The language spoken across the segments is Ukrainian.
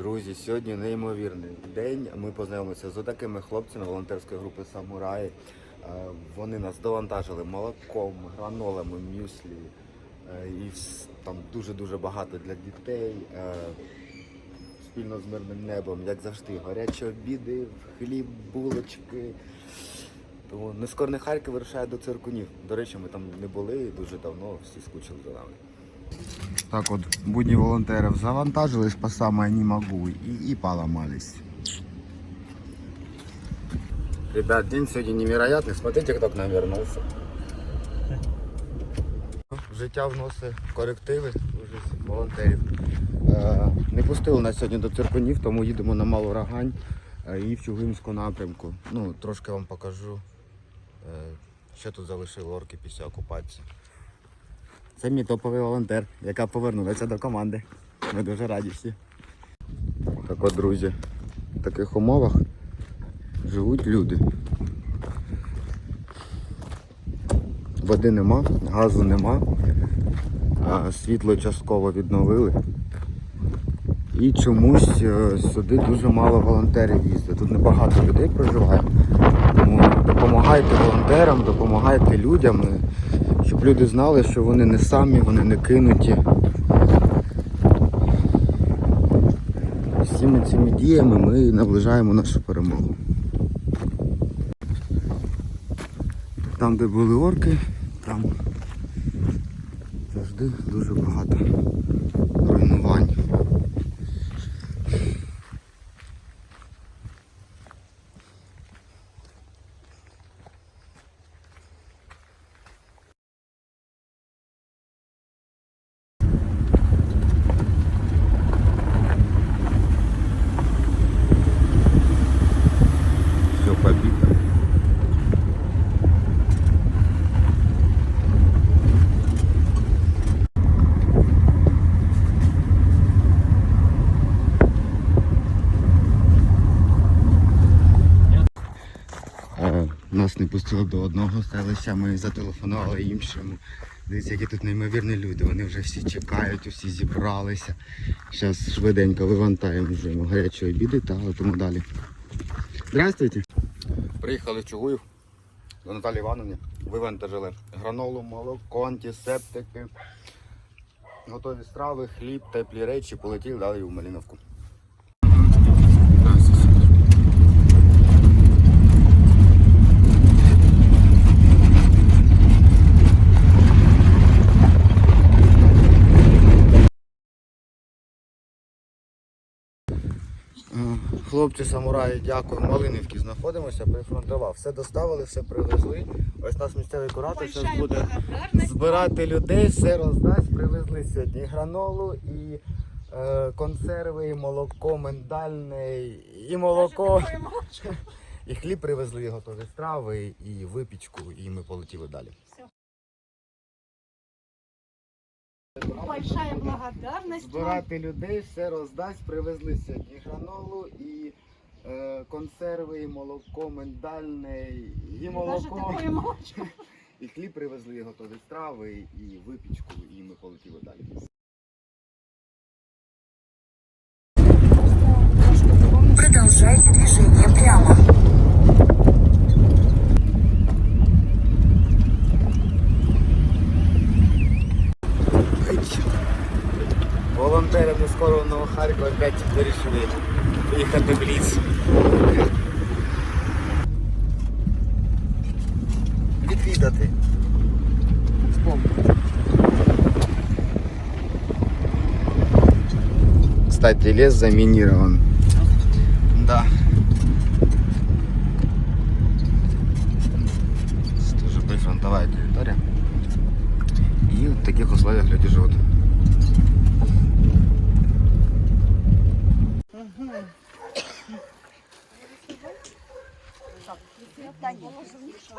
Друзі, сьогодні неймовірний день. Ми познайомилися з такими хлопцями волонтерської групи Самураї. Е, Вони нас довантажили молоком, гранолами, мюслі е, і там дуже-дуже багато для дітей. Е, Спільно з мирним небом, як завжди, гарячі обіди, хліб, булочки. Тому нескорний Харків вирушає до циркунів. До речі, ми там не були дуже давно всі скучили за нами. Так от, будні волонтерів завантажились по самое не могу и, и поломались. Ребят, день сегодня невероятный. Смотрите, кто к нам вернулся. Життя вносить корективи волонтерів. Е, не пустили нас сьогодні до циркунів, тому їдемо на Малу Рагань е, і в Чугуївську напрямку. Ну, трошки вам покажу, е, що тут залишили орки після окупації. Це мій топовий волонтер, яка повернулася до команди. Ми дуже раді всі. Так от, друзі, в таких умовах живуть люди. Води нема, газу нема, а світло частково відновили. І чомусь е, сюди дуже мало волонтерів їздить. Тут небагато людей проживає. Тому допомагайте волонтерам, допомагайте людям, щоб люди знали, що вони не самі, вони не кинуті. Всіми цими діями ми наближаємо нашу перемогу. Там, де були орки, там завжди дуже багато руйнувань. Все побито. Е, Нас не пустили до одного селища, ми зателефонували іншому. Дивіться, які тут неймовірні люди. Вони вже всі чекають, усі зібралися. Зараз швиденько вивантаємо вже гарячі обіди та летимо далі. Здравствуйте. Приїхали в Чугуїв до Наталі Івановні. Вивантажили гранолу, молоко, антисептики, готові страви, хліб, теплі речі, полетіли далі в Маліновку. Хлопці самураї, дякую. Малинівки знаходимося, прифронтова. Все доставили, все привезли. Ось нас місцевий куратор зараз буде збирати людей, все роздасть. Привезли сьогодні гранолу, і е, консерви, і молоко миндальне, і молоко. І хліб привезли, готові страви, і випічку, і ми полетіли далі. Большая благодарность. Збирати людей, все роздасть. Привезли сьогодні і гранолу, і е, консерви, і молоко миндальне, і молоко. молочко. І хліб привезли, і готові страви, і випічку, і ми полетіли далі. Продолжайте движение прямо. Волонтери нескореного Харкова опять вирішили поїхати в ліс. Відвідати. Кстати, лес заминирован. Да. Это тоже прифронтовая территория. И в таких условиях люди живут.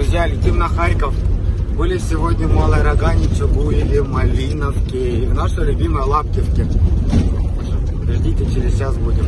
Друзья, летим на Харьков. Были сегодня в Малой Рогане, Чугуеве, Малиновке и в нашей любимой Лаптевке. Ждите, через час будем.